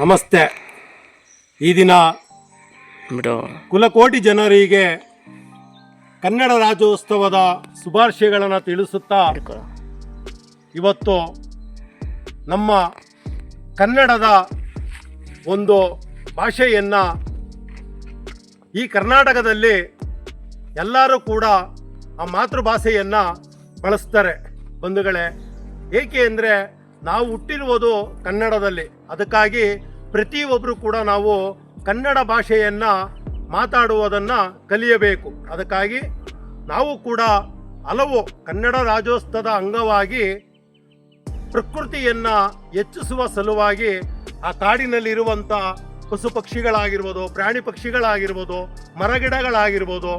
ನಮಸ್ತೆ. ಈ ದಿನ ಕುಲಕೋಟಿ ಜನರಿಗೆ ಕನ್ನಡ ರಾಜ್ಯೋತ್ಸವದ ಶುಭಾಶಯಗಳನ್ನು ತಿಳಿಸುತ್ತಾ ಇವತ್ತು ನಮ್ಮ ಕನ್ನಡದ ಒಂದು ಭಾಷೆಯನ್ನು ಈ ಕರ್ನಾಟಕದಲ್ಲಿ ಎಲ್ಲರೂ ಕೂಡ ಆ ಮಾತೃಭಾಷೆಯನ್ನು ಬಳಸ್ತಾರೆ. ಬಂಧುಗಳೇ ಏಕೆ ಅಂದರೆ ನಾವು ಹುಟ್ಟಿರುವುದು ಕನ್ನಡದಲ್ಲಿ. ಅದಕ್ಕಾಗಿ ಪ್ರತಿಯೊಬ್ಬರು ಕೂಡ ನಾವು ಕನ್ನಡ ಭಾಷೆಯನ್ನು ಮಾತಾಡುವುದನ್ನು ಕಲಿಯಬೇಕು. ಅದಕ್ಕಾಗಿ ನಾವು ಕೂಡ ಹಲವು ಕನ್ನಡ ರಾಜ್ಯೋತ್ಸವದ ಅಂಗವಾಗಿ ಪ್ರಕೃತಿಯನ್ನು ಹೆಚ್ಚಿಸುವ ಸಲುವಾಗಿ ಆ ಕಾಡಿನಲ್ಲಿರುವಂಥ ಪಶು ಪಕ್ಷಿಗಳಾಗಿರ್ಬೋದು, ಪ್ರಾಣಿ ಪಕ್ಷಿಗಳಾಗಿರ್ಬೋದು, ಮರಗಿಡಗಳಾಗಿರ್ಬೋದು,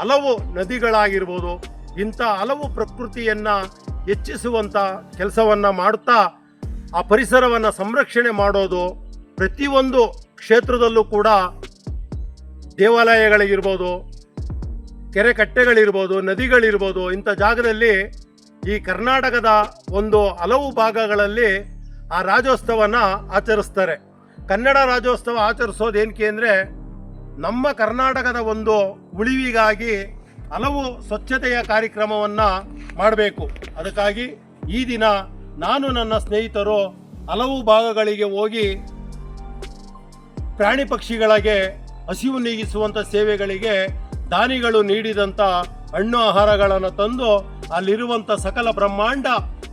ಹಲವು ನದಿಗಳಾಗಿರ್ಬೋದು, ಇಂಥ ಹಲವು ಪ್ರಕೃತಿಯನ್ನು ಹೆಚ್ಚಿಸುವಂಥ ಕೆಲಸವನ್ನು ಮಾಡುತ್ತಾ ಆ ಪರಿಸರವನ್ನು ಸಂರಕ್ಷಣೆ ಮಾಡೋದು ಪ್ರತಿಯೊಂದು ಕ್ಷೇತ್ರದಲ್ಲೂ ಕೂಡ ದೇವಾಲಯಗಳಿಗಿರ್ಬೋದು ಕೆರೆ ಕಟ್ಟೆಗಳಿರ್ಬೋದು, ನದಿಗಳಿರ್ಬೋದು, ಇಂಥ ಜಾಗದಲ್ಲಿ ಈ ಕರ್ನಾಟಕದ ಒಂದು ಹಲವು ಭಾಗಗಳಲ್ಲಿ ಆ ರಾಜ್ಯೋತ್ಸವನ ಆಚರಿಸ್ತಾರೆ. ಕನ್ನಡ ರಾಜ್ಯೋತ್ಸವ ಆಚರಿಸೋದು ಏನಕ್ಕೆ ಅಂದರೆ ನಮ್ಮ ಕರ್ನಾಟಕದ ಒಂದು ಉಳಿವಿಗಾಗಿ ಹಲವು ಸ್ವಚ್ಛತೆಯ ಕಾರ್ಯಕ್ರಮವನ್ನು ಮಾಡಬೇಕು. ಅದಕ್ಕಾಗಿ ಈ ದಿನ ನಾನು ನನ್ನ ಸ್ನೇಹಿತರು ಹಲವು ಭಾಗಗಳಿಗೆ ಹೋಗಿ ಪ್ರಾಣಿ ಪಕ್ಷಿಗಳಿಗೆ ಹಸಿವು ನೀಗಿಸುವಂಥ ಸೇವೆಗಳಿಗೆ ದಾನಿಗಳು ನೀಡಿದಂಥ ಹಣ್ಣು ಆಹಾರಗಳನ್ನು ತಂದು ಅಲ್ಲಿರುವಂಥ ಸಕಲ ಬ್ರಹ್ಮಾಂಡ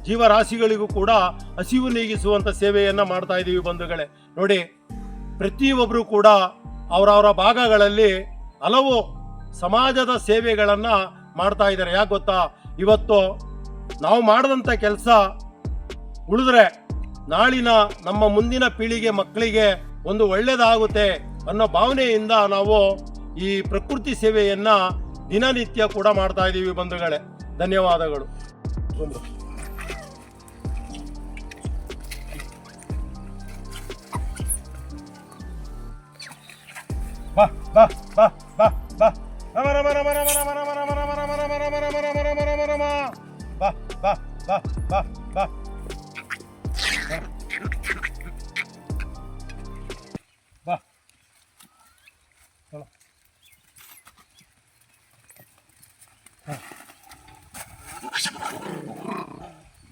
ಜೀವರಾಶಿಗಳಿಗೂ ಕೂಡ ಹಸಿವು ನೀಗಿಸುವಂಥ ಸೇವೆಯನ್ನು ಮಾಡ್ತಾ ಇದ್ದೀವಿ ಬಂಧುಗಳೇ. ನೋಡಿ ಪ್ರತಿಯೊಬ್ಬರು ಕೂಡ ಅವರವರ ಭಾಗಗಳಲ್ಲಿ ಹಲವು ಸಮಾಜದ ಸೇವೆಗಳನ್ನು ಮಾಡ್ತಾ ಇದ್ದಾರೆ. ಯಾಕೆ ಗೊತ್ತಾ? ಇವತ್ತು ನಾವು ಮಾಡಿದಂಥ ಕೆಲಸ ಉಳಿದ್ರೆ ನಾಳಿನ ನಮ್ಮ ಮುಂದಿನ ಪೀಳಿಗೆ ಮಕ್ಕಳಿಗೆ ಒಂದು ಒಳ್ಳೆಯದಾಗುತ್ತೆ ಅನ್ನೋ ಭಾವನೆಯಿಂದ ನಾವು ಈ ಪ್ರಕೃತಿ ಸೇವೆಯನ್ನ ದಿನನಿತ್ಯ ಕೂಡ ಮಾಡ್ತಾ ಇದ್ದೀವಿ ಬಂಧುಗಳೇ. ಧನ್ಯವಾದಗಳು. ಬಾ ಬಾ ಬಾ ಬಾ ಬಾ. ರಮ ರಮ ರಮ ರಮ ರಮ ರಮ ರಮ ರಮ ರಮ ರಮ ರಮ ರಮ ರಮ ರಮ ರಮ ರಮ ಬಾ ಬಾ ಬಾ ಬಾ ಬಾ ಬಾ ಚಲೋ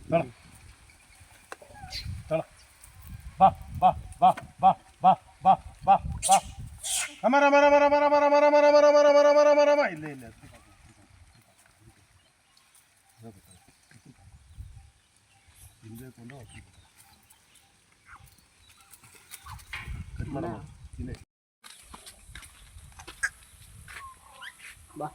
ಚಲೋ ಚಲೋ ಬಾ ಬಾ ಬಾ ಬಾ ಬಾ ಬಾ ಬಾ ಬಾ అమర అమర అమర అమర అమర అమర అమర అమర అమర అమర అమర అమర అమర ఇల్లే ఇల్లే ಬಾ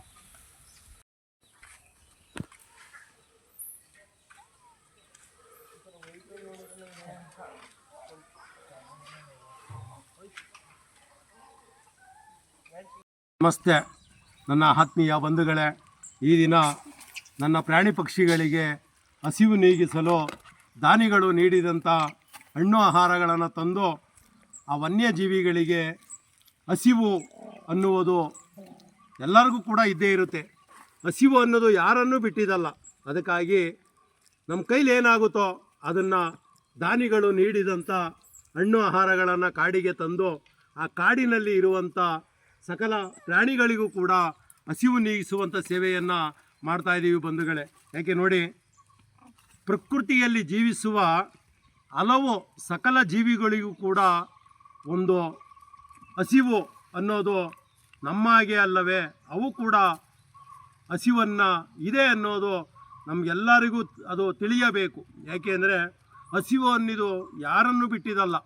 ನಮಸ್ತೆ. ನನ್ನ ಆತ್ಮೀಯ ಬಂಧುಗಳೇ, ಈ ದಿನ ನನ್ನ ಪ್ರಾಣಿ ಪಕ್ಷಿಗಳಿಗೆ ಹಸಿವು ನೀಗಿಸಲು ದಾನಿಗಳು ನೀಡಿದಂಥ ಹಣ್ಣು ಆಹಾರಗಳನ್ನು ತಂದು ಆ ವನ್ಯಜೀವಿಗಳಿಗೆ ಹಸಿವು ಅನ್ನುವುದು ಎಲ್ಲರಿಗೂ ಕೂಡ ಇದ್ದೇ ಇರುತ್ತೆ. ಹಸಿವು ಅನ್ನೋದು ಯಾರನ್ನೂ ಬಿಟ್ಟಿದ್ದಲ್ಲ. ಅದಕ್ಕಾಗಿ ನಮ್ಮ ಕೈಲಿ ಏನಾಗುತ್ತೋ ಅದನ್ನು ದಾನಿಗಳು ನೀಡಿದಂಥ ಹಣ್ಣು ಆಹಾರಗಳನ್ನು ಕಾಡಿಗೆ ತಂದು ಆ ಕಾಡಿನಲ್ಲಿ ಇರುವಂಥ ಸಕಲ ಪ್ರಾಣಿಗಳಿಗೂ ಕೂಡ ಹಸಿವು ನೀಗಿಸುವಂಥ ಸೇವೆಯನ್ನು ಮಾಡ್ತಾ ಇದ್ದೀವಿ ಬಂಧುಗಳೇ. ಯಾಕೆ ನೋಡಿ, ಪ್ರಕೃತಿಯಲ್ಲಿ ಜೀವಿಸುವ ಹಲವು ಸಕಲ ಜೀವಿಗಳಿಗೂ ಕೂಡ ಒಂದು ಹಸಿವು ಅನ್ನೋದು ನಮ್ಮ ಹಾಗೆ ಅಲ್ಲವೇ, ಅವು ಕೂಡ ಹಸಿವನ್ನು ಇದೆ ಅನ್ನೋದು ನಮಗೆಲ್ಲರಿಗೂ ಅದು ತಿಳಿಯಬೇಕು. ಯಾಕೆಂದರೆ ಹಸಿವು ಅನ್ನೋದು ಯಾರನ್ನು ಬಿಟ್ಟಿದಲ್ಲ.